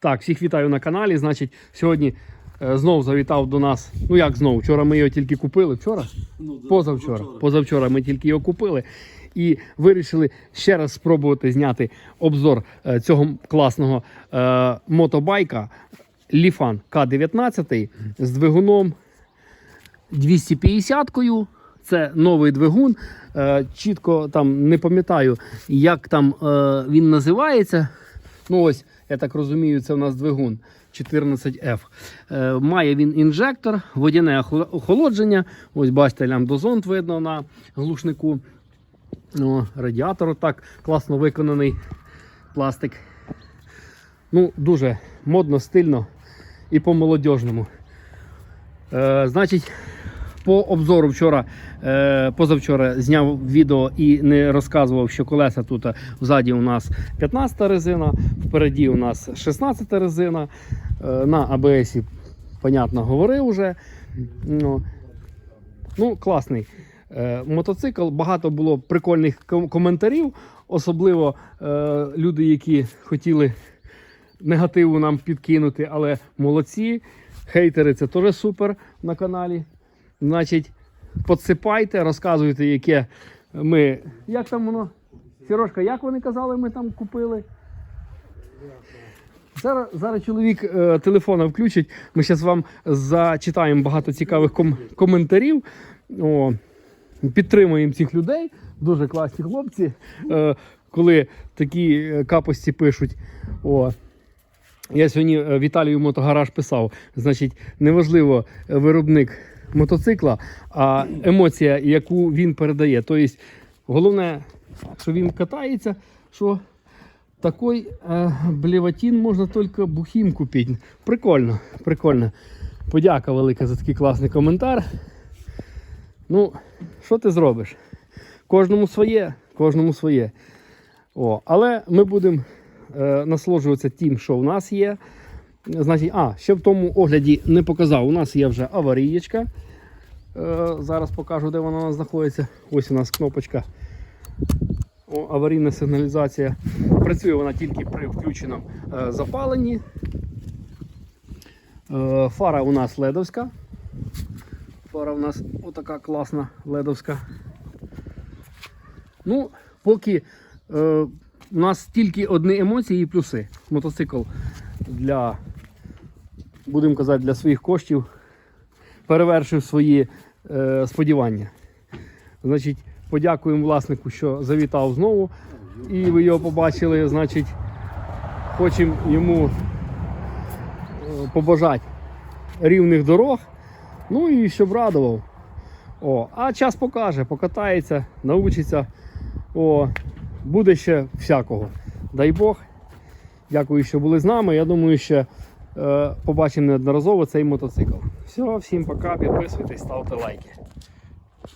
Так, всіх вітаю на каналі. Значить, сьогодні е, знов завітав до нас. Ну як знов? Вчора ми його тільки купили. Вчора? Ну, да, Позавчора. Позавчора ми тільки його купили. І вирішили ще раз спробувати зняти обзор е, цього класного е, мотобайка Lifan К-19 з двигуном 250-кою. Це новий двигун. Е, чітко там не пам'ятаю, як там е, він називається. Ну ось, я так розумію, це у нас двигун 14F. Е, має він інжектор, водяне охолодження. Ось бачите, лямбдозонт видно на глушнику. О, радіатор так класно виконаний пластик. Ну, дуже модно, стильно і по-молодіжному. Е, значить, по обзору вчора, е, позавчора зняв відео і не розказував, що колеса тут ззаді у нас 15 резина, впереді у нас 16 резина. Е, на АБС, понятно, говорив вже. Ну, ну класний. Е, мотоцикл, багато було прикольних коментарів, особливо е, люди, які хотіли негативу нам підкинути, але молодці. Хейтери це теж супер на каналі. Значить, подсипайте, розказуйте, яке ми. Як там воно? Сірошка, як вони казали, ми там купили? Зараз, зараз чоловік е, телефона включить. Ми зараз вам зачитаємо багато цікавих ком- коментарів. О, підтримуємо цих людей. Дуже класні хлопці. Е, коли такі е, капості пишуть. О, я сьогодні е, Віталію Мотогараж писав. Значить, неважливо е, виробник мотоцикла, а емоція, яку він передає. Тобто, головне, що він катається, що такий е, блевотин можна тільки бухим купити. Прикольно, прикольно. Подяка велика за такий класний коментар. Ну, що ти зробиш? Кожному своє, кожному своє. О, але ми будемо е, насолоджуватися тим, що в нас є. Значить, а, ще в тому огляді не показав. У нас є вже аварієчка. Е, зараз покажу, де вона у нас знаходиться. Ось у нас кнопочка. О, аварійна сигналізація. Працює вона тільки при включеному е, запаленні. Е, фара у нас ледовська. Фара у нас отака класна ледовська. Ну, поки е, у нас тільки одні емоції і плюси. Мотоцикл для, будемо казати, для своїх коштів перевершив свої е, сподівання. Значить, подякуємо власнику, що завітав знову. І ви його побачили. Значить, хочемо йому е, побажати рівних дорог. Ну і щоб радував. О, а час покаже, покатається, научиться. О, буде ще всякого. Дай Бог. Дякую, що були з нами. Я думаю, що побачимо неодноразово цей мотоцикл. Все, всім пока, підписуйтесь, ставте лайки.